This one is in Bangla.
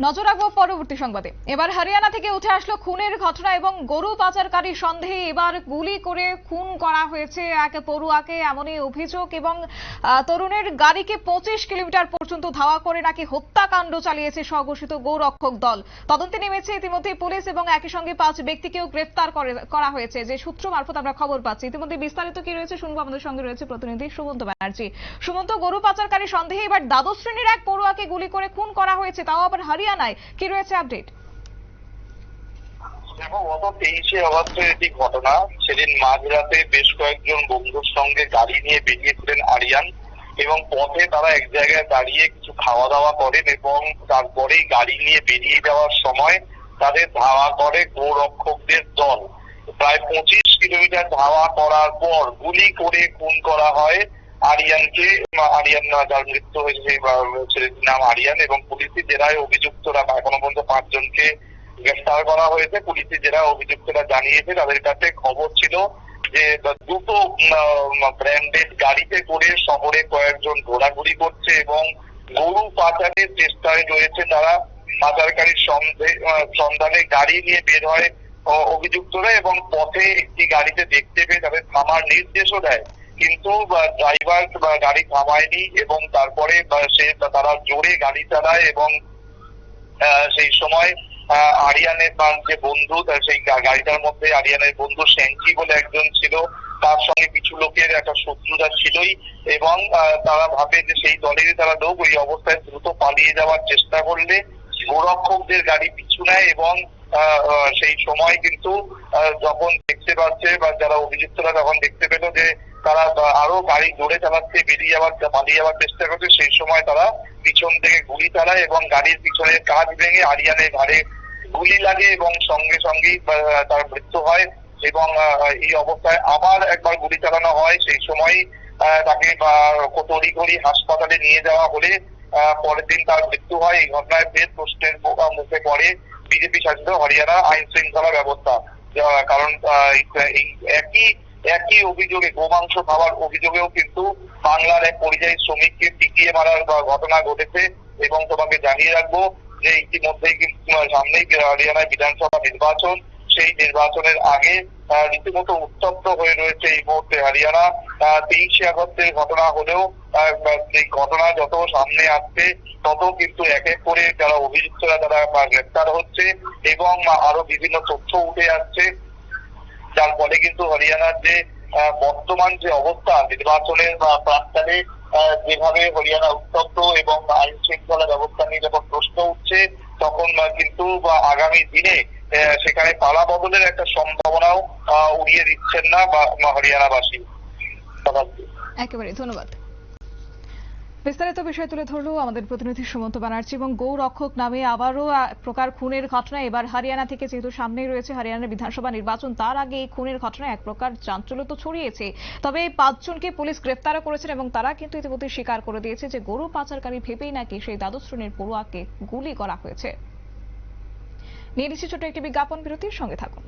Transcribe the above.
নজর রাখব পরবর্তী সংবাদে। এবার হরিয়ানা থেকে উঠে আসলো খুনের ঘটনা এবং গরু পাচারকারী সন্দেহে এবার গুলি করে খুন করা হয়েছে এক পড়ুয়াকে এমনই অভিযোগ এবং তরুণের গাড়িকে পঁচিশ কিলোমিটার পর্যন্ত ধাওয়া করে নাকি হত্যাকাণ্ড চালিয়েছে স্বঘোষিত গৌরক্ষক দল। তদন্তে নেমেছে ইতিমধ্যে পুলিশ এবং একই সঙ্গে পাঁচ ব্যক্তিকেও গ্রেফতার করে- হয়েছে। যে সূত্র মারফত আমরা খবর পাচ্ছি। ইতিমধ্যে বিস্তারিত কি রয়েছে শুনব আমাদের সঙ্গে রয়েছে প্রতিনিধি সুমন্ত ব্যানার্জি। সুমন্ত, গরু পাচারকারী সন্দেহে এবার দ্বাদশ শ্রেণির এক পড়ুয়াকে গুলি করে খুন করা হয়েছে। তাও আবার হরিয়ানায় কি রয়েছে আপডেট দেখো, গত তেইশে অগস্টের একটি ঘটনা, সেদিন মাঝরাতে বেশ কয়েকজন বন্ধুর সঙ্গে গাড়ি নিয়ে বেরিয়েছিলেন আরিয়ান এবং পথে তারা এক জায়গায় দাঁড়িয়ে কিছু খাওয়া দাওয়া করেন এবং তারপরেই গাড়ি নিয়ে বেরিয়ে যাওয়ার সময় তাদের ধাওয়া করে গোরক্ষকদের দল। প্রায় পঁচিশ কিলোমিটার ধাওয়া করার পর গুলি করে খুন করা হয়। আরিয়ানকে আরিয়ান যার মৃত্যু হয়েছে ছেলেটির নাম আরিয়ান, এবং পুলিশি জেরায় অভিযুক্তরা এখনও পর্যন্ত পাঁচজনকে গ্রেফতার করা হয়েছে। পুলিশি যারা অভিযুক্তরা জানিয়েছে, তাদের কাছে খবর ছিল যে দুটো ব্র্যান্ডেড গাড়িতে করে শহরে কয়েকজন ঘোরাঘুরি করছে এবং গরু পাচারের চেষ্টায় রয়েছে তারা। পাচারকারীর সন্ধে- সন্ধানে গাড়ি নিয়ে বের হয় অভিযুক্তরা এবং পথে একটি গাড়িতে দেখতে পেয়ে তাদের থামার নির্দেশও দেয়। কিন্তু ড্রাইভার গাড়ি থামায়নি এবং তারপরে সে তারা জোরে গাড়ি চালায় এবং সেই সময় আরিয়ানের তার যে বন্ধু, তার সেই গাড়িটার মধ্যে আরিয়ানের বন্ধু শ্যাঙ্কি বলে একজন ছিল, তার সঙ্গে কিছু লোকের একটা শত্রুতা ছিলই এবং তারা ভাবে যে সেই দলেরই তারা লোক, ওই অবস্থায় দ্রুত পালিয়ে যাওয়ার চেষ্টা করলে গোরক্ষকদের গাড়ি পিছু নেয় এবং সেই সময় কিন্তু যখন দেখতে পাচ্ছে বা যারা অভিযুক্তরা তখন দেখতে পেল যে তারা আরও গাড়ি জোরে চালাচ্ছে, বেরিয়ে যাওয়ার পালিয়ে যাওয়ার চেষ্টা করছে, সেই সময় তারা পিছন থেকে গুলি চালায় এবং গাড়ির পিছনে কাজ ভেঙে আরিয়ানের ঘাড়ে গুলি লাগে এবং সঙ্গে সঙ্গেই তার মৃত্যু হয় এবং এই অবস্থায় আবার একবার গুলি চালানো হয়। সেই সময় তাকে তড়ি ঘড়ি হাসপাতালে নিয়ে যাওয়া হলে পরের দিন তার মৃত্যু হয়। এই ঘটনায় ফের প্রশ্নের মুখে পড়ে বিজেপি শাসিত হরিয়ানা আইন শৃঙ্খলা ব্যবস্থা। কারণ একই একই অভিযোগে, গোমাংস খাওয়ার অভিযোগেও কিন্তু বাংলার এক পরিযায়ী শ্রমিককে পিটিয়ে মারার ঘটনা ঘটেছে এবং তোমাকে জানিয়ে রাখব যে ইতিমধ্যেই কিন্তু সামনেই হরিয়ানায় বিধানসভা নির্বাচন। সেই নির্বাচনের আগে রীতিমতো উত্তপ্ত হয়ে রয়েছে এই মুহূর্তে হরিয়ানা। তেইশে আগস্টের ঘটনা হলেও এই ঘটনা যত সামনে আসছে, তত কিন্তু এক এক করে যারা অভিযুক্তরা তারা গ্রেপ্তার হচ্ছে এবং আরও বিভিন্ন তথ্য উঠে আসছে যার ফলে কিন্তু হরিয়ানার যে বর্তমান যে অবস্থা, নির্বাচনের বা প্রাক্কালে যেভাবে হরিয়ানা উত্তপ্ত এবং আইন শৃঙ্খলা ব্যবস্থা নিয়ে যখন প্রশ্ন উঠছে, তখন কিন্তু আগামী দিনে সেখানে পালা বদলের একটা সম্ভাবনাও উড়িয়ে দিচ্ছেন না বা হরিয়ানাবাসী। একেবারে, ধন্যবাদ বিস্তারিত বিষয় তুলে ধরলো আমাদের প্রতিনিধি সুমন্ত ব্যানার্জি এবং গৌরক্ষক নামে আবারও প্রকার খুনের ঘটনা। এবার হরিয়ানা থেকে যেহেতু সামনেই রয়েছে হরিয়ানার বিধানসভা নির্বাচন, তার আগে এই খুনের ঘটনা এক প্রকার চাঞ্চল্য তো ছড়িয়েছে। তবে পাঁচজনকে পুলিশ গ্রেফতারও করেছেন এবং তারা কিন্তু ইতিমধ্যে স্বীকার করে দিয়েছে যে গরু পাচারকারী ভেবেই নাকি সেই দ্বাদশ শ্রেণির পড়ুয়াকে গুলি করা হয়েছে। নিয়ে নিচ্ছি ছোট একটি বিজ্ঞাপন বিরতির সঙ্গে থাকুন।